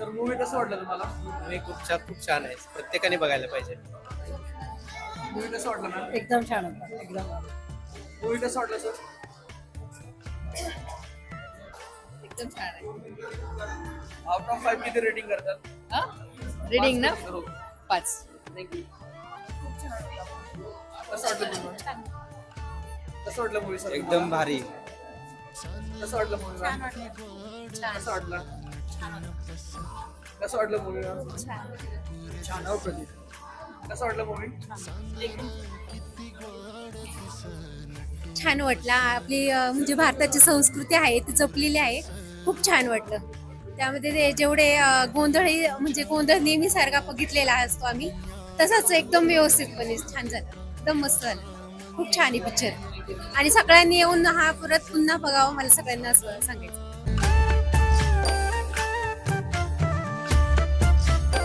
Sir movie कसं वाटलं तुम्हाला? मूवी खूप छान खूप छान आहे. प्रत्येकाने बघायला पाहिजे. मूवी कसं वाटलं मॅम? एकदम छान होता. एकदम मूवी कसं वाटलं सर? एकदम छान आहे. आउट ऑफ फाईव्ह किती रेटिंग करतात? रिडिंग ना? पाच. हो. पाच. कसं वाटलं तुम्हाला? कसं वाटलं मूवी सर? एकदम भारी. कसं वाटलं मूवी कसं वाटलं? कसं वाटलं मूवी छान हो प्रदीप. कसं वाटलं मूवी छान वाटला. आपली अं, म्हणजे भारताची संस्कृती आहे ती जपलेली आहे. खूप छान वाटलं. त्यामध्ये ते जेवढे अं, गोंधळही म्हणजे गोंधळ नेहमी सारखा बघितलेला असतो आम्ही तसाच एकदम व्यवस्थितपणे छान झालं. एकदम मस्त झालं. खूप छान आहे पिक्चर आणि सगळ्यांनी येऊन हा परत पुन्हा बघावा मला सगळ्यांना असं सांगायचं.